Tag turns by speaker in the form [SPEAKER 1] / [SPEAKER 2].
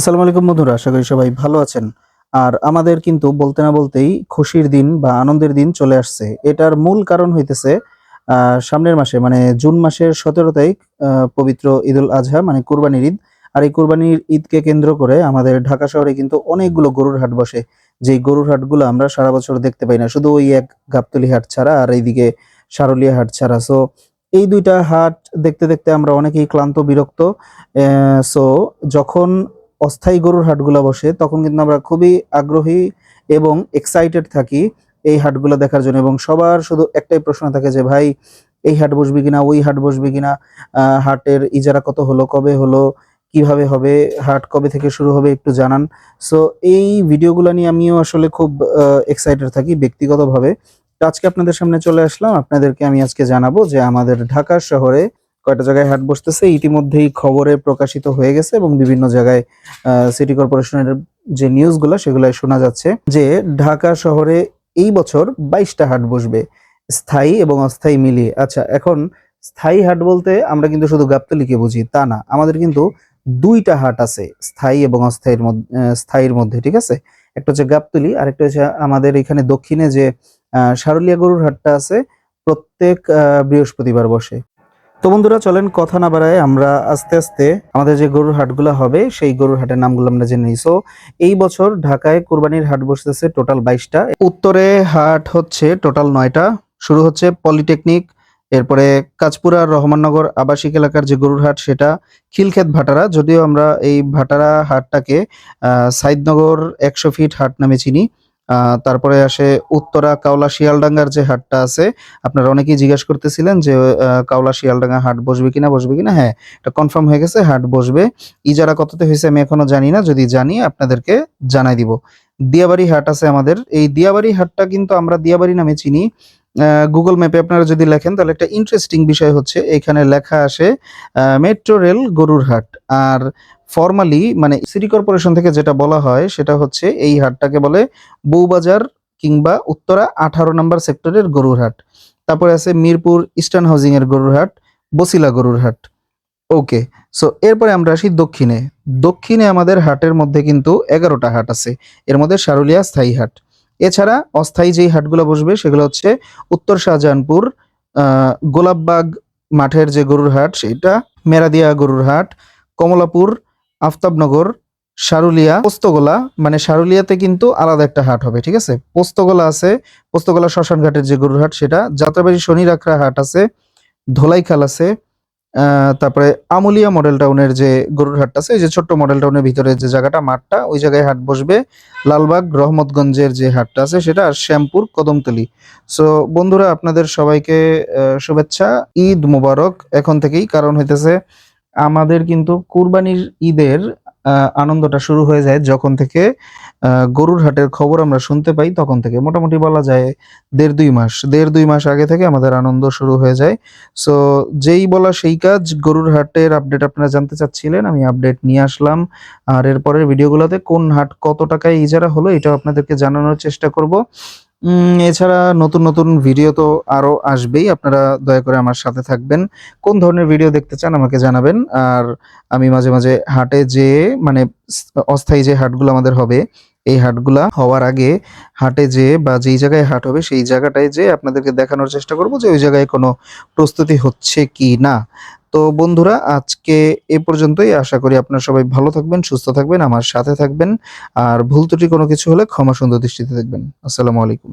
[SPEAKER 1] আসসালামু আলাইকুম বন্ধুরা, আশা করি সবাই ভালো আছেন। আর আমাদের কিন্তু বলতে না বলতেই খুশির দিন বা আনন্দের দিন চলে আসছে। এটার মূল কারণ হইতেছে সামনের মাসে মানে জুন মাসের সতেরো তারিখ পবিত্র ঈদুল আজহা মানে কুরবানির ঈদ। আর এই কুরবানির ঈদকে কেন্দ্র করে আমাদের ঢাকা শহরে কিন্তু অনেকগুলো গরুর হাট বসে। যেই গরুর হাটগুলো আমরা সারা বছর দেখতে পাই না, শুধু ওই এক গাবতলি হাট ছাড়া আর এইদিকে সারুলিয়া হাট ছাড়া। সো এই দুইটা হাট দেখতে দেখতে আমরা অনেকেই ক্লান্ত, বিরক্ত সো যখন অস্থায়ী গরুর হাটগুলো বসে, তখন কিন্তু আমরা খুবই আগ্রহী এবং এক্সাইটেড থাকি এই হাটগুলো দেখার জন্য এবং সবার শুধু একটাই প্রশ্ন থাকে যে, ভাই, এই হাট বসবে কিনা, ওই হাট বসবে কিনা? হাটের ইজারা কত হলো, কবে হলো, কীভাবে হবে, হাট কবে থেকে শুরু হবে একটু জানান। সো এই ভিডিওগুলো নিয়ে আমিও আসলে খুব এক্সাইটেড থাকি ব্যক্তিগতভাবে। আজকে আপনাদের সামনে চলে আসলাম। আপনাদেরকে আমি আজকে জানাব যে, আমাদের ঢাকা শহরে কয়টা জায়গায় হাট বসতেছে, ইতিমধ্যেই খবরে প্রকাশিত হয়ে গেছে এবং বিভিন্ন জায়গায় সিটি কর্পোরেশনের যে নিউজগুলো সেগুলো শোনা যাচ্ছে যে ঢাকা শহরে এই বছর বাইশটা হাট বসবে, স্থায়ী এবং অস্থায়ী মিলিয়ে। আচ্ছা এখন স্থায়ী হাট বলতে আমরা কিন্তু শুধু গাবতলিকে বুঝি, তা না, আমাদের কিন্তু দুইটা হাট আছে, স্থায়ী এবং অস্থায়ীর মধ্যে স্থায়ীর মধ্যে, ঠিক আছে? একটা হচ্ছে গাবতলি আর একটা হচ্ছে আমাদের এখানে দক্ষিণে যে সারুলিয়া গরুর হাটটা আছে, প্রত্যেক বৃহস্পতিবার বসে। তো বন্ধুরা, চলেন কথা না বাড়ায় আমরা আস্তে আস্তে আমাদের যে গরুর হাটগুলো হবে, সেই গরুর হাটের নামগুলো আমরা জেনে নিই। সো এই বছর ঢাকায় কুরবানির হাট বসতেছে টোটাল বাইশটা। উত্তরে হাট হচ্ছে টোটাল নয়টা। শুরু হচ্ছে পলিটেকনিক, এরপরে কাঁচপুরা, রহমাননগর আবাসিক এলাকার যে গরুর হাট, সেটা খিলক্ষেত ভাটারা। যদিও আমরা এই ভাটারা হাটটাকে সাইদনগর একশো ফিট হাট নামে চিনি। তারপরে আসে উত্তরা কাওলা শিয়ালডাঙ্গার যে হাটটা আছে, আপনারা অনেকেই জিজ্ঞেস করতেছিলেন যে কাওলা শিয়ালডাঙ্গা হাট বসবে কিনা বসবে কিনা? হ্যাঁ এটা কনফার্ম হয়ে গেছে, হাট বসবে। ইজারা কততে হয়েছে আমি এখনও জানি না, যদি জানি আপনাদেরকে জানাই দিব। দিয়াবাড়ি হাট আছে আমাদের, এই দিয়াবাড়ি হাটটা কিন্তু আমরা দিয়াবাড়ি নামে চিনি। গুগল ম্যাপে আপনারা যদি লেখেন, তাহলে একটা ইন্টারেস্টিং বিষয় হচ্ছে, এখানে লেখা আসে মেট্রো রেল গরুর হাট। আর ফর্মালি মানে সিটি কর্পোরেশন থেকে যেটা বলা হয়, সেটা হচ্ছে এই হাটটাকে বলে বউবাজার কিংবা উত্তরা আঠারো নম্বর সেক্টরের গরুর হাট। তারপরে আছে মিরপুর ইস্টার্ন হাউজিং এর গরুর হাট, বসিলা গরুর হাট। ওকে সো এরপরে আমরা আসি দক্ষিণে। দক্ষিণে আমাদের হাটের মধ্যে কিন্তু এগারোটা হাট আছে। এর মধ্যে সারুলিয়া স্থায়ী হাট। এছাড়া অস্থায়ী যেই হাটগুলো বসবে, সেগুলো হচ্ছে উত্তর শাহজাহানপুর গোলাপবাগ মাঠের যে গরুর হাট, সেটা মেরাদিয়া গরুর হাট, কমলাপুর আফতাবনগর সারুলিয়া পোস্তগোলা মানে সারুলিয়াতে কিন্তু আলাদা একটা হাট হবে, ঠিক আছে? পোস্তগোলা আছে, পোস্তগোলা শ্মশান ঘাটের যে গরুর হাট সেটা, যাত্রাবাড়ি শনি রাখরা হাট আছে, ধোলাইখাল আছে তারপরে আমুলিয়া মডেল টাউনের যে গরুর হাটটা আছে ওই যে ছোট্ট মডেল টাউনের ভিতরে যে জায়গাটা, মাঠটা, ওই জায়গায় হাট বসবে। লালবাগ, রহমতগঞ্জের যে হাটটা আছে সেটা, আর শ্যামপুর, কদমতলি। সো বন্ধুরা, আপনাদের সবাইকে শুভেচ্ছা, ঈদ মোবারক, এখন থেকেই, কারণ হইতেছে আমাদের কিন্তু কুরবানির ঈদের আনন্দটা শুরু হয়ে যায় যখন থেকে গরুর হাটের খবর আমরা শুনতে পাই, তখন থেকে মোটামুটি বলা যায় দেড় দুই মাস। দেড় দুই মাস আগে থেকে আমাদের আনন্দ শুরু হয়ে যায়। সো, যেই বলা সেই কাজ, গরুর হাটের আপডেট আপনারা জানতে চাচ্ছিলেন, আমি আপডেট নিয়ে আসলাম। আর এরপরের ভিডিওগুলোতে কোন হাট কত টাকায় ইজারা হলো, এটাও আপনাদেরকে জানানোর চেষ্টা করব। এছাড়া নতুন নতুন ভিডিও তো আরও আসবেই। আপনারা দয়া করে আমার সাথে থাকবেন। কোন ধরনের ভিডিও দেখতে চান আমাকে জানাবেন। আর আমি মাঝে মাঝে হাটে যে মানে অস্থায়ী যে হাটগুলো আমাদের হবে, এই হাটগুলা হওয়ার আগে হাটে যে বা যেই জায়গায় হাট হবে, সেই জায়গাটায় যে আপনাদেরকে দেখানোর চেষ্টা করব যে ওই জায়গায় কোনো প্রস্তুতি হচ্ছে কি না। তো বন্ধুরা, আজকে এ পর্যন্তই। আশা করি আপনারা সবাই ভালো থাকবেন, সুস্থ থাকবেন, আমার সাথে থাকবেন। আর ভুল ত্রুটি কোনো কিছু হলে ক্ষমা সুন্দর দৃষ্টিতে দেখবেন। আসসালামু আলাইকুম।